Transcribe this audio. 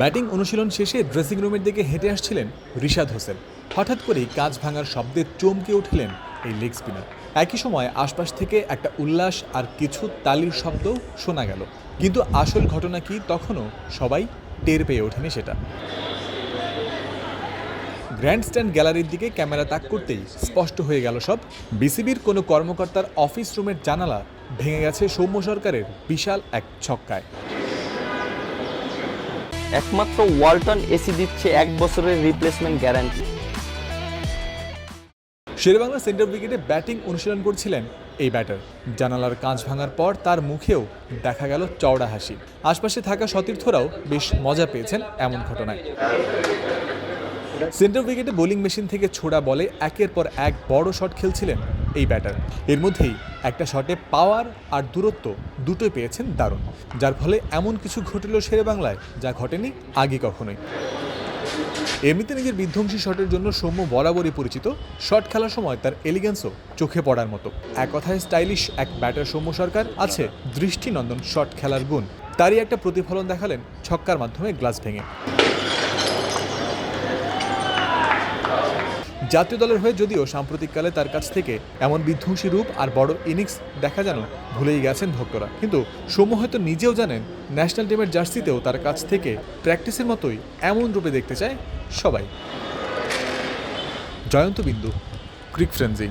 Batting অনুশীলন শেষে dressing রুমের দিকে হেঁটে আসছিলেন রিশাদ হোসেন। হঠাৎ করেই কাজ ভাঙার শব্দে চমকে উঠলেন এই লেগ স্পিনার একই সময় আশপাশ থেকে একটা উল্লাস আর কিছু তালির শব্দ শোনা গেল। কিন্তু আসল ঘটনা কি তখনও সবাই টের পেয়ে ওঠেনি সেটা। গ্র্যান্ডস্ট্যান্ড গ্যালারির দিকে ক্যামেরা তাক করতেই স্পষ্ট হয়ে গেল সব। বিসিবির কোনো কর্মকর্তার অফিস রুমের জানালা ভেঙে গেছে সৌম্য সরকারের বিশাল এক ছক্কায়। একমাত্র ওয়ালটন এসি দিচ্ছে এক বছরের রিপ্লেসমেন্ট গ্যারান্টি শেরেবাংলা সেন্টার উইকেটে ব্যাটিং অনুশীলন করছিলেন এই ব্যাটার জানালার কাঁচ ভাঙার পর তার মুখেও দেখা গেল চওড়া হাসি। আশপাশে থাকা সতীর্থরাও বেশ মজা পেয়েছেন এমন ঘটনায়। সেন্টার উইকেটে বোলিং মেশিন থেকে ছোড়া বলে একের পর এক বড় শট খেলছিলেন এই ব্যাটার। এর মধ্যেই একটা শটে পাওয়ার আর দূরত্ব দুটোই পেয়েছেন দারুণ। যার ফলে এমন কিছু ঘটল শেরে বাংলায় যা ঘটেনি আগে কখনোই। এমনিতে নিজের বিধ্বংসী শটের জন্য সৌম্য বরাবরই পরিচিত। শট খেলার সময় তার এলিগেন্সও চোখে পড়ার মতো। এক কথায় স্টাইলিশ এক ব্যাটার সৌম্য সরকার আছে দৃষ্টিনন্দন শট খেলার গুণ। তারই একটা প্রতিফলন দেখালেন ছক্কার মাধ্যমে গ্লাস ভেঙে। জাতীয় দলের হয়ে যদিও সাম্প্রতিককালে তার কাছ থেকে এমন বিধ্বংসী রূপ আর বড় ইনিংস দেখা যেন ভুলেই গেছেন ভক্তরা। কিন্তু সৌম্য হয়তো নিজেও জানেন, ন্যাশনাল টিমের জার্সিতেও তার কাছ থেকে প্র্যাকটিসের মতোই এমন রূপে দেখতে চায় সবাই। জয়ন্ত বিন্দু, ক্রিক ফ্রেন্সি।